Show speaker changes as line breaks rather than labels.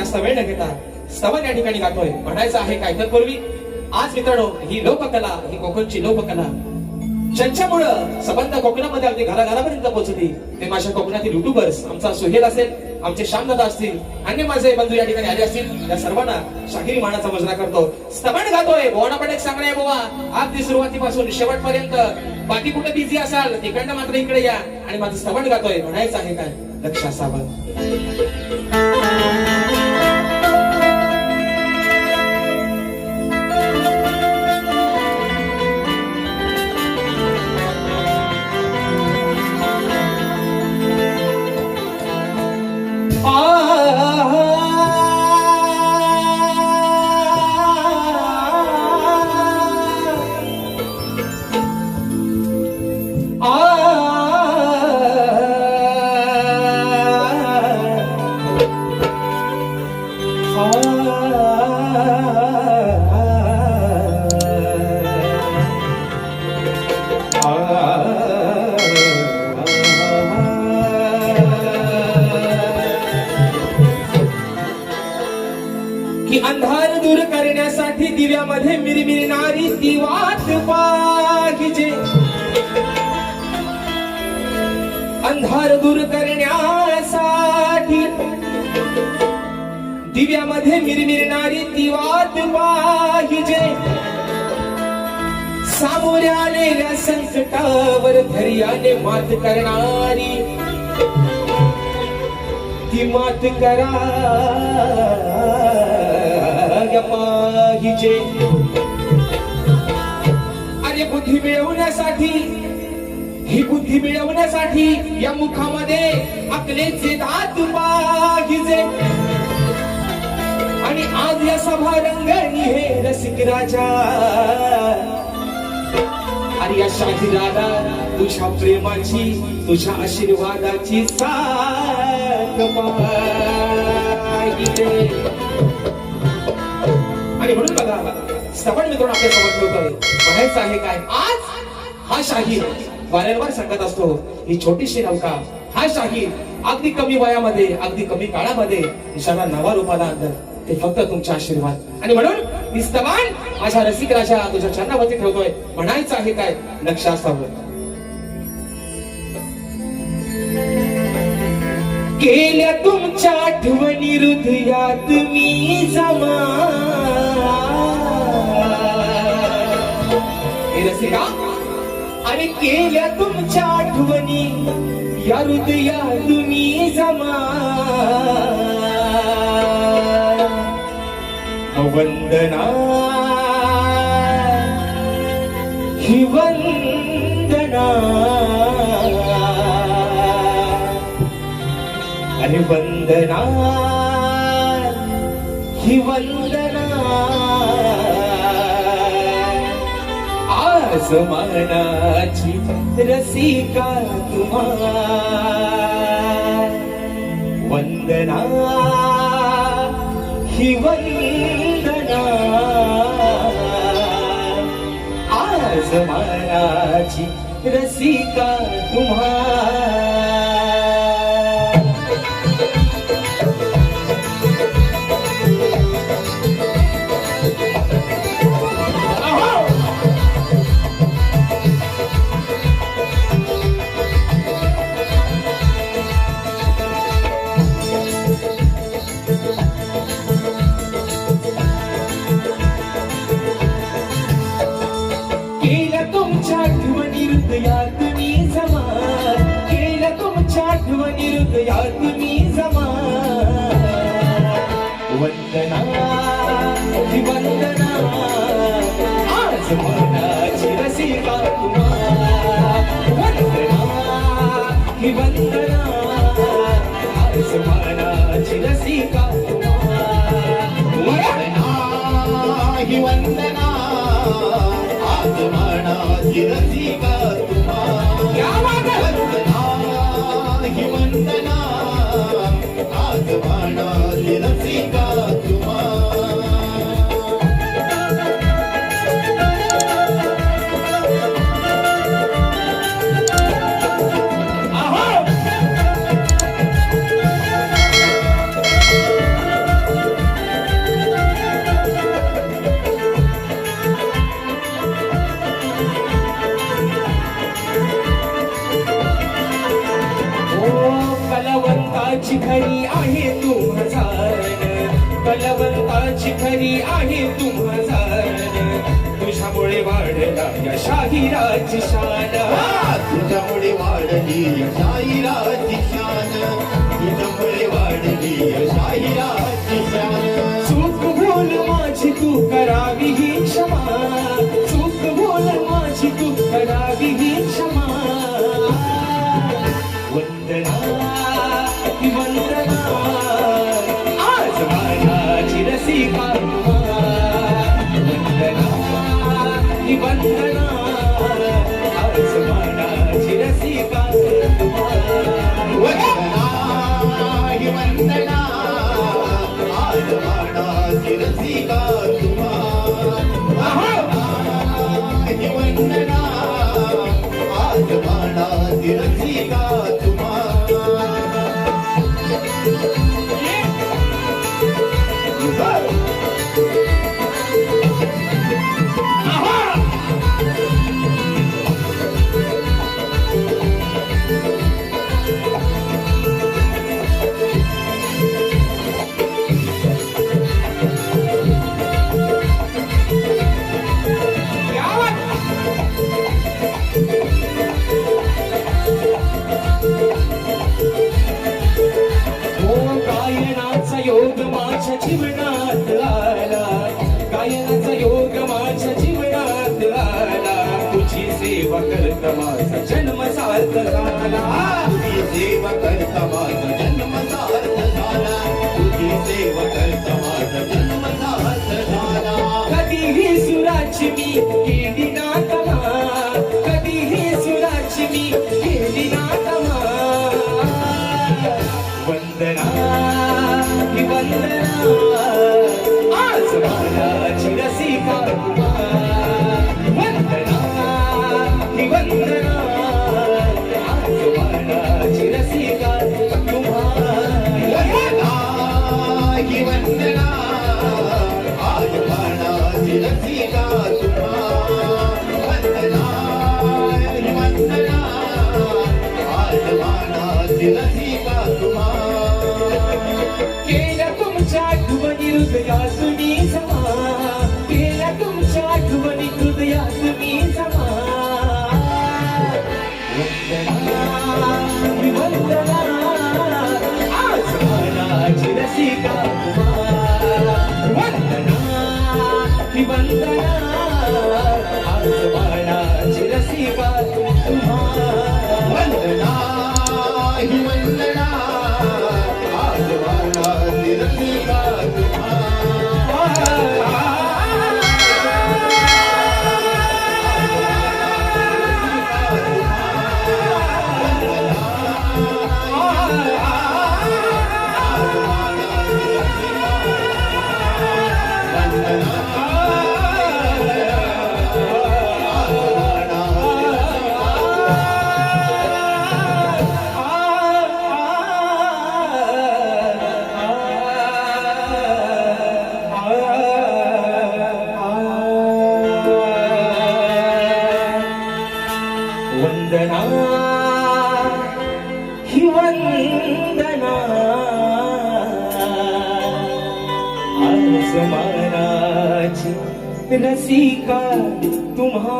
जास्त वेळ न घेता स्तवन या ठिकाणी गातोय. म्हणायचं आहे काय तर पूर्वी. आज मित्रांनो ही लोककला ही कोकणची लोककला. ज्यांच्यामुळं संबंध कोकणामध्ये अगदी घराघरापर्यंत पोहोचली ते माझ्या कोकणातील युट्यूबर्स आमचा सुहेल असेल आमचे श्यामदादा असतील अन्य माझे बंधू या ठिकाणी आले असतील त्या सर्वांना शाहिरी मानाचा मुजरा करतो. स्तमण गातोय. बोवाना पण एक सांगणं आहे बाबा अगदी सुरुवातीपासून शेवटपर्यंत. बाकी कुठे बिझी असाल तिकडनं मात्र इकडे या. आणि माझं स्तमण गातोय. म्हणायचं आहे काय? लक्ष असावं. मध्ये मिरमिरणारी ती वाट पाहिजे. अंधार दूर करण्यासाठी दिव्यामध्ये मिरमिरणारी ती वाट पाहिजे. सामोरे आलेल्या संकटावर धैर्याने मात करणारी ती मात करा. पाहिजे अरे बुद्धी मिळवण्यासाठी ही बुद्धी मिळवण्यासाठी या मुखामध्ये अकलेचे दात पाहिजे आणि आज या सभा रंगणी हे रसिक राजा. अरे या शाही शाहिराला तुझ्या प्रेमाची तुझ्या आशीर्वादाची साथ पाहिजे आणि म्हणून बघा सफळ मित्रांनो आपल्यासमोर ठेवतोय म्हणायचं आहे काय? आज हा शाहीर वारंवार सांगत असतो. ही छोटीशी नौका हा शाहीर अगदी कमी वयामध्ये अगदी कमी काळामध्ये ज्याला नवा रूपाला आणलं ते फक्त तुमचा आशीर्वाद. आणि म्हणून मी स्तवान माझ्या रसिक राजा तुझ्या चरणावरती ठेवतोय. म्हणायचं आहे काय? लक्ष असावं. केल्या तुमच्या आठवणी हृदयात मी जमा हे रसिका आणि केल्या तुमच्या आठवणी या हृदयात तुम्ही जमा. वंदना ही वंदना अरे वंदना. ही वंदना आसमानाची रसिका तुम्हा वंदना ही वंदना. आसमानाची रसिका तुम्हा आठवणी मी जमा वंदना वंदना आज मनाची रसिका तुम्हा वंदना वंदना आज मनाची रसिका वंदना वंदना आज मनाची रसिका तुझ्यामुळे वाढला या शाहिराची शान
तुझ्यामुळे वाढली या शाहिराची शान तुझ्यामुळे वाढली या शाहिराची शान
चूक बोल माझी तू करावी ही क्षमा. चूक बोल माझी तू करावी
देव नाही का तुम्हा
केल्या तुमच्या आठवणी हृदयातुनी जमा केल्या तुमच्या आठवणी हृदयातुनी वंदना ही वंदना। आसमानाची रसिका तुम्हा